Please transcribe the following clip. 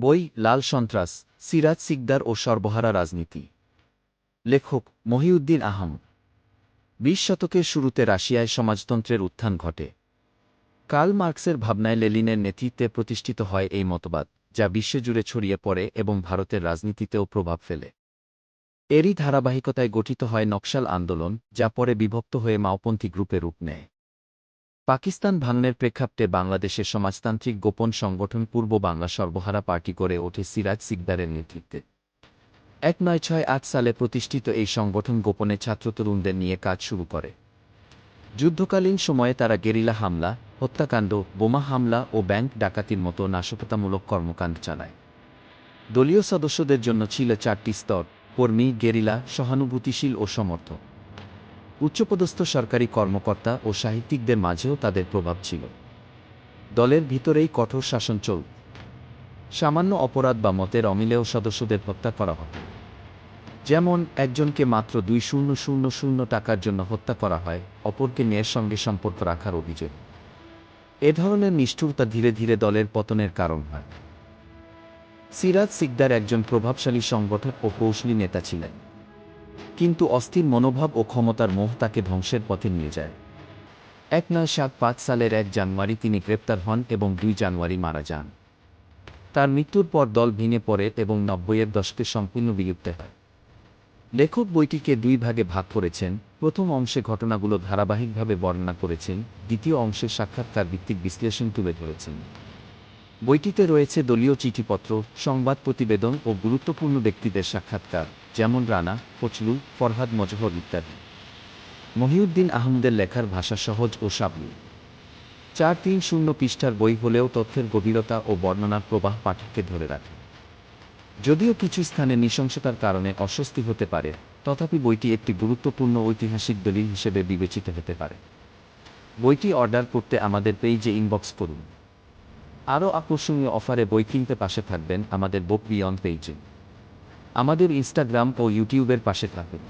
বই, লাল সন্ত্রাস, সিরাজ সিকদার ও সর্বহারা রাজনীতি। লেখক, মহিউদ্দিন আহম। বিশ শতকের শুরুতে রাশিয়ায় সমাজতন্ত্রের উত্থান ঘটে। কার্ল মার্কসের ভাবনায় লেলিনের নেতৃত্বে প্রতিষ্ঠিত হয় এই মতবাদ, যা বিশ্বজুড়ে ছড়িয়ে পড়ে এবং ভারতের রাজনীতিতেও প্রভাব ফেলে। এরই ধারাবাহিকতায় গঠিত হয় নকশাল আন্দোলন, যা পরে বিভক্ত হয়ে মাওপন্থী গ্রুপে রূপ নেয়। পাকিস্তান ভাঙনের প্রেক্ষাপটে বাংলাদেশের সমাজতান্ত্রিক গোপন সংগঠন পূর্ব বাংলা সর্বহারা পার্টি করে ওঠে সিরাজ সিকদারের নেতৃত্বে। এক নয় ছয় আট সালে প্রতিষ্ঠিত এই সংগঠন গোপনে ছাত্রতরুণদের নিয়ে কাজ শুরু করে। যুদ্ধকালীন সময়ে তারা গেরিলা হামলা, হত্যাকাণ্ড, বোমা হামলা ও ব্যাংক ডাকাতির মতো নাশকতামূলক কর্মকাণ্ড চালায়। দলীয় সদস্যদের জন্য ছিল চারটি স্তর, কর্মী, গেরিলা, সহানুভূতিশীল ও সমর্থক। উচ্চপদস্থ সরকারি কর্মকর্তা ও সাহিত্যিকদের মাঝেও তাদের প্রভাব ছিল। দলের ভিতরেই কঠোর শাসন চল, সামান্য অপরাধ বা মতের অমিলেও সদস্যদের হত্যা করা হয়। যেমন, একজনকে মাত্র দুই শূন্য শূন্য শূন্য টাকার জন্য হত্যা করা হয়, অপরকে মেয়ের সঙ্গে সম্পর্ক রাখার অভিযোগ। এ ধরনের নিষ্ঠুরতা ধীরে ধীরে দলের পতনের কারণ হয়। সিরাজ সিকদার একজন প্রভাবশালী সংগঠক ও কৌশলী নেতা ছিলেন। কিন্তু অস্থির মনোভাব ও ক্ষমতার মোহ তাকে ধ্বংসের পথে নিয়ে যায়। এক নয় সাত পাঁচ সালের এক জানুয়ারি তিনি গ্রেপ্তার হন এবং দুই জানুয়ারি মারা যান। তার মৃত্যুর পর দল ভেঙে পড়ে এবং নব্বইয়ের দশকে সম্পূর্ণ বিলুপ্ত হয়। লেখক বইটিকে দুই ভাগে ভাগ করেছেন। প্রথম অংশে ঘটনাগুলো ধারাবাহিকভাবে বর্ণনা করেছেন, দ্বিতীয় অংশে সাক্ষাৎকার ভিত্তিক বিশ্লেষণ তুলে ধরেছেন। বইটিতে রয়েছে দলীয় চিঠিপত্র, সংবাদ প্রতিবেদন ও গুরুত্বপূর্ণ ব্যক্তিদের সাক্ষাৎকার, যেমন রানা ফজলু ফরহাদ, মজহর ইত্যাদি। মহিউদ্দিন আহমদের লেখার ভাষা সহজ ও সাবলীল। চার তিন শূন্য পৃষ্ঠার বই হলেও তথ্যের গভীরতা ও বর্ণনার প্রবাহ পাঠককে ধরে রাখে। যদিও কিছু স্থানে নৃশংসতার কারণে অস্বস্তি হতে পারে, তথাপি বইটি একটি গুরুত্বপূর্ণ ঐতিহাসিক দলিল হিসেবে বিবেচিত হতে পারে। বইটি অর্ডার করতে আমাদের পেইজে ইনবক্স করুন। আরও আকর্ষণীয় অফারে বই কিনতে পাশে থাকবেন আমাদের বুক বিয়ন্ড পেইজে আমাদের ইনস্টাগ্রাম ও ইউটিউবের পাশে থাকবেন